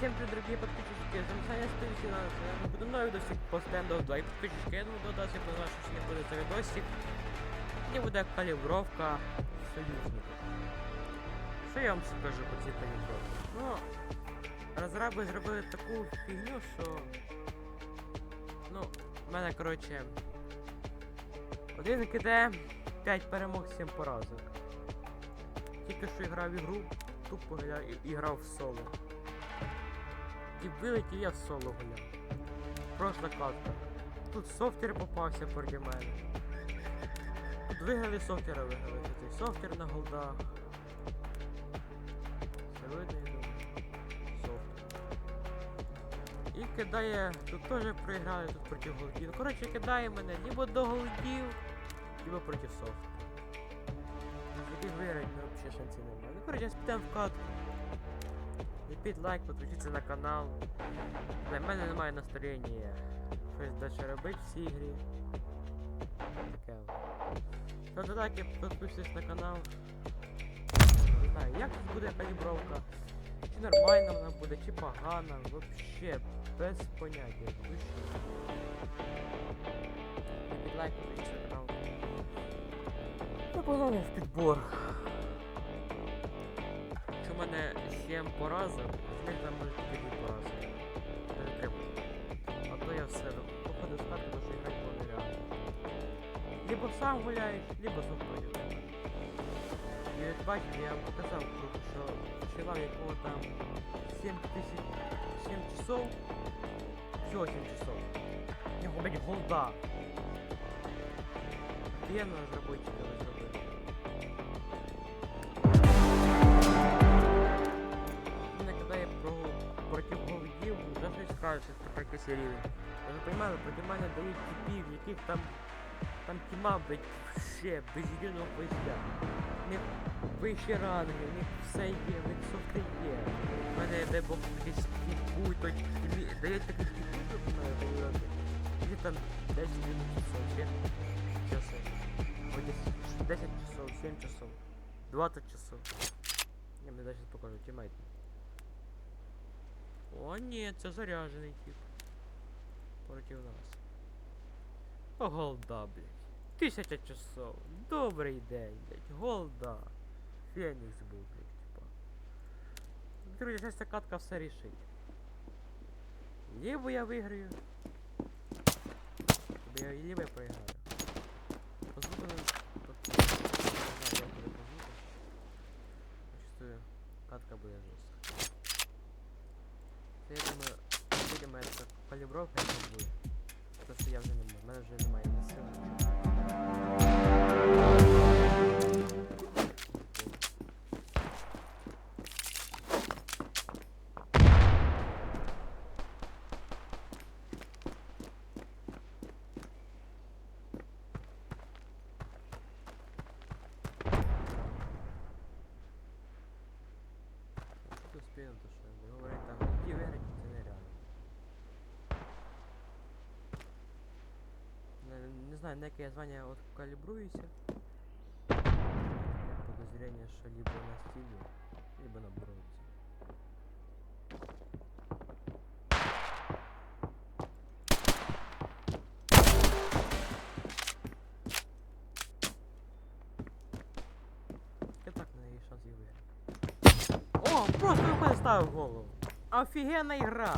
всем привет, дорогие подписчики, с вами Саня 118, буду новый видосик по стенду 2 и подписчики, я думаю, додаться, я понимаю, что не буде це видосик, не буде калібровка союзників. Що я вам скажу по цій калібровці? Ну, розраби зробили таку фігню, що, ну, в мене, коротше, один киде 5 перемог, 7 поразок. Тільки що грав в ігру, тупо гуляв і, грав в соло. І вилетів я в соло гуляв. Просто катка. Тут софтер попався проти мене. Тут виграли софтера, виграли. Тут софтер на голдах. Все видно, я думаю. Софтер. І кидає, тут теж проіграли, тут проти голдів. Ну, коротше, кидає мене либо до голдів, либо проти софтера. Який виграти, ну взагалі шансів немає. Ну, коротше, підемо в катку. Ліпіть лайк, підпишіться на канал. Для мене немає настроєння щось далі робити в цій грі. Таке. Та лайки, підписуйтесь на канал. Не знаю, як тут буде калібровка. Чи нормально вона буде, чи погана. Вообще без поняття. Ліпіть лайк, підпишіться на канал. Та погнали в підбор. Мене 7 поразок, з них там може тільки 2 поразки. Не треба. А то я все походу з хати, тому що грати було нереально. Либо сам гуляєш, либо з. І от бачите, я вам показав, що чела, якого там 7 тисяч 7 часов. Всього 7 часов. Нього, блядь, голда. Офігенно розробники розробили. Мене скажуть, що це якийсь рівень. Я не розумію, проти дають типів, яких там там тіма, блядь, ще без єдиного поїзда. У них вищі ранги, у них все є, у них софти є. У мене дай Бог підбуй, той дають такий підбуй, щоб мене говорити. І там 10 минут часов, ще часи. Ой, 10, 10 часов, 7 часов, 20 часов. Я мне дальше покажу, тиммейт. О, нет, це заряжений тип. Против нас. О, голда, блядь. Тисяча часов. Добрий день, блядь. Голда. Фенікс був, блядь, типа. Друзі, зараз ця катка все рішить. Либо я виграю. Либо я, либо я проиграю. По звуку не... по- Не знаю, як буде по звуку. Чувствую, катка буде жорстка. Це я думаю, будемо це калібровка не буде. Що я вже не можу, в мене вже немає ні знаю, на яке я звання от калібруюся. Таке подозрення, що либо на стілі, либо на бронзі. Я так не є шанс їх виграти. О, просто в мене ставив голову. Офигенная игра.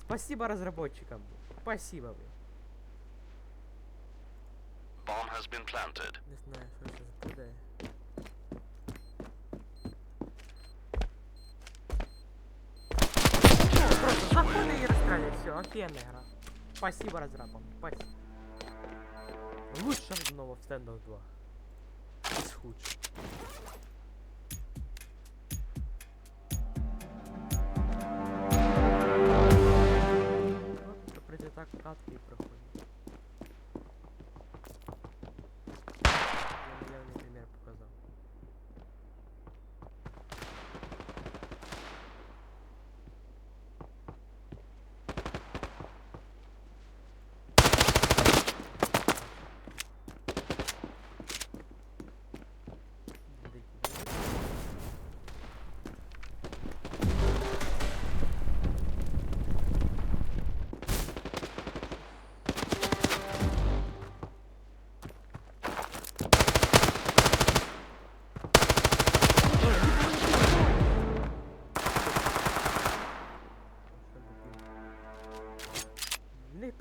Спасибо разработчикам. Спасибо вы. Has been planted. Не знаю, все, офигенная игра. Спасибо разрабам, спасибо. Лучше снова в стендов 2. Из худших. Так катки і проходить.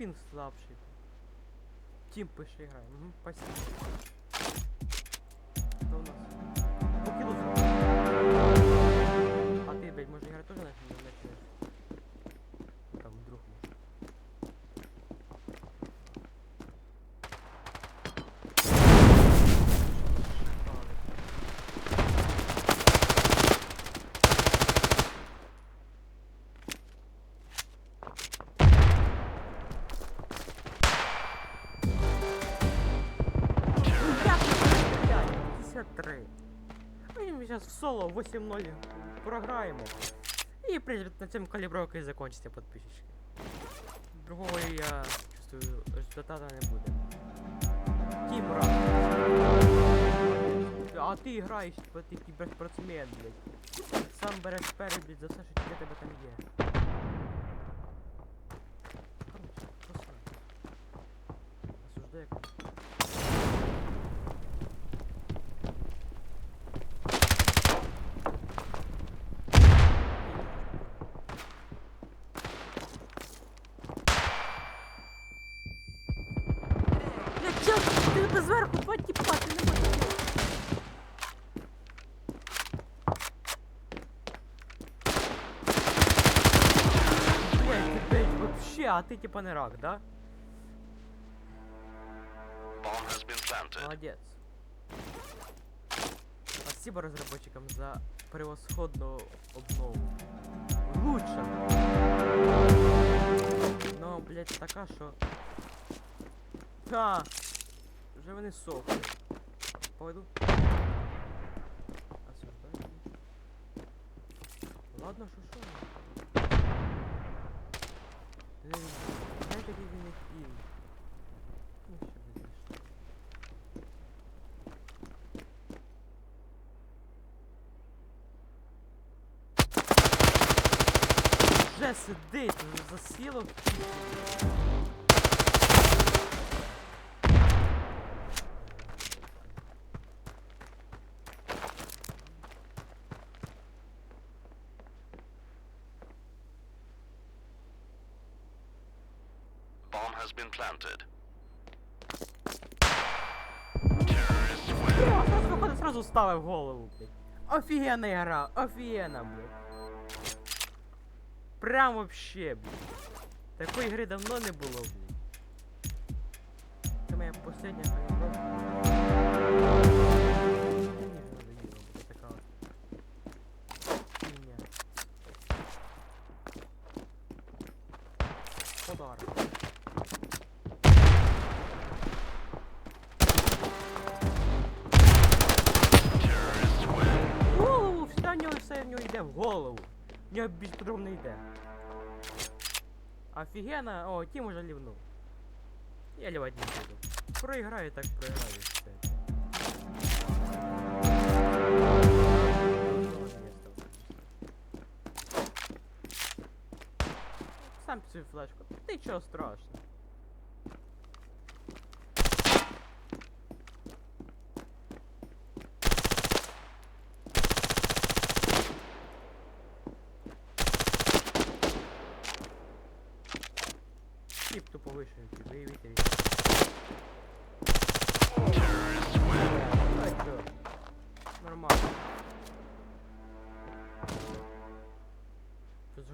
Пінг слабший. Тім пише грає. Угу, спасибо. Что у нас? Соло 8-0 програємо. І в принципі на цьому калібровка і закінчиться підписчики. Другого я чувствую результата не буде. Тім. А ти граєш, типа ти кіберспортсмен, блядь. Сам береш вперед, блядь, за все, що тільки тебе там є. Короче, посрать. Осуждаю. Чел, ти тебе зверху два тіпа, ти не можеш. Блять, ти блять, вообще, а ти типа не рак, да? Bomb has been planted. Молодец. Спасибо разработчикам за превосходную обнову. Лучше. Но, блять, така, що... Ха! Вже вони сохнуть. Пойду. Осуждаю. Ладно, що що. Дай такий він не. Ну, ще визначно. Вже сидить, засіло. Has been planted. Terrorists win. Я сразу, голову, блядь. Офігенна гра, офігенна, блядь. Прям вообще, блядь. Такої гри давно не було, блядь. Це моя последня калібровка. Голову. Нього більш подробно йде. Офігенно, о, тім уже лівнув. Я лівати не буду. Проіграю, так проіграю все. Сам свою флешку. Ти чого страшно?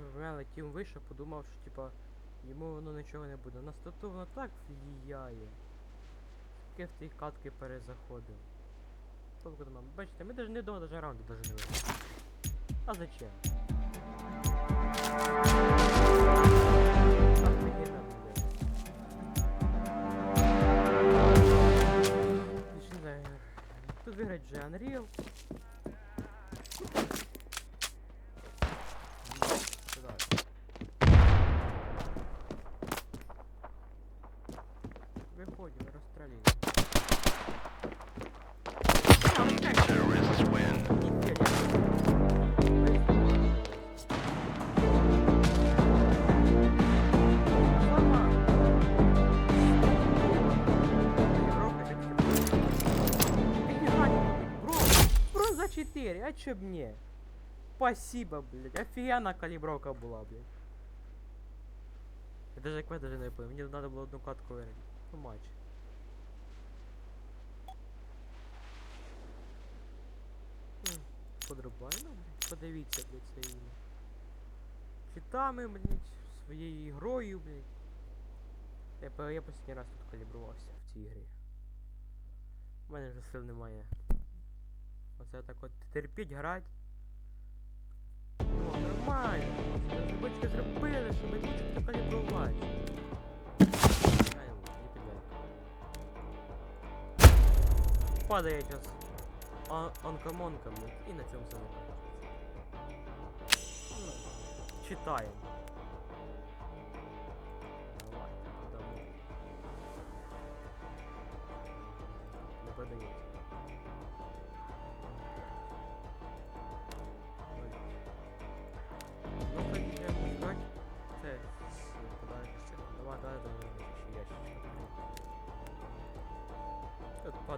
Тут мене тім вийшов, подумав, що типа йому воно нічого не буде. На стату воно так влияє. Скільки в ті катки перезаходив. Толку нема. Бачите, ми даже не до даже раунду даже не вийшли. А зачем? Тут виграть же Unreal. 4, а чё б не? Спасибо, блядь. Офигенно калибровка была, блядь. Я даже як даже не пив, мені треба було одну катку виграти. Ну матч. Подрубайно, блядь. Подивіться, блядь, це ім'я. Читами, блядь, своєю грою, блядь. Я, я останній раз тут калібрувався в цій грі. У мене вже сил немає. Оце так от терпіть, грати. О, нормально. Розробочки зробили, що ми можемо калібрувати. Падає час онкомонка, блядь, і на цьому все закінчується. Читаємо.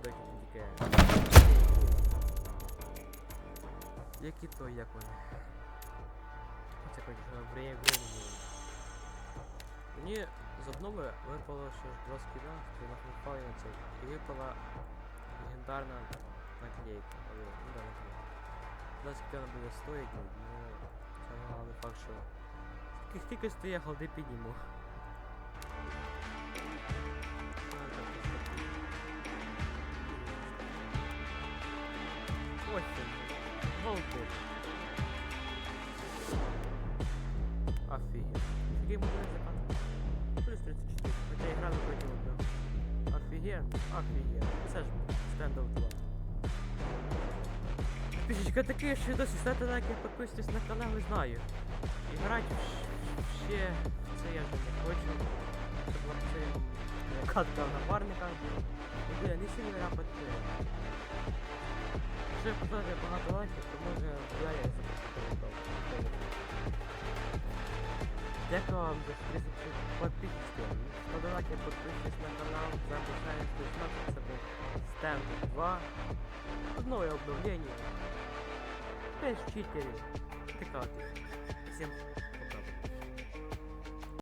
Падають тільки. Які то, як вони? Це хоч время времени. Мені з обнови випало ще ж два скіда, що нахлопали на цей. І випала легендарна наклейка. Але, ну да, наклейка. Два скіда вона буде стоїть, ну, це головний факт, що... Скільки, скільки стоїть, голди підніму. А, так, він. Голди. Офигеть. Офигеть, мы будем. Плюс 34. Хотя игра на против одного. Офигеть. Офигеть. Це ж стендов 2. Пішечка таке, що досі ставте лайки, підписуйтесь на канал, не знаю. І грати ще це я вже не хочу. Це була це катка напарника. І не сильно рапати. Якщо поставити багато лайків, то може я. Дякую вам за 30 подписчиків. Подавайте підписуйтесь на канал, записайтесь на себе. Стенд 2. Новое обновление. Без читерів. Тикати. Всім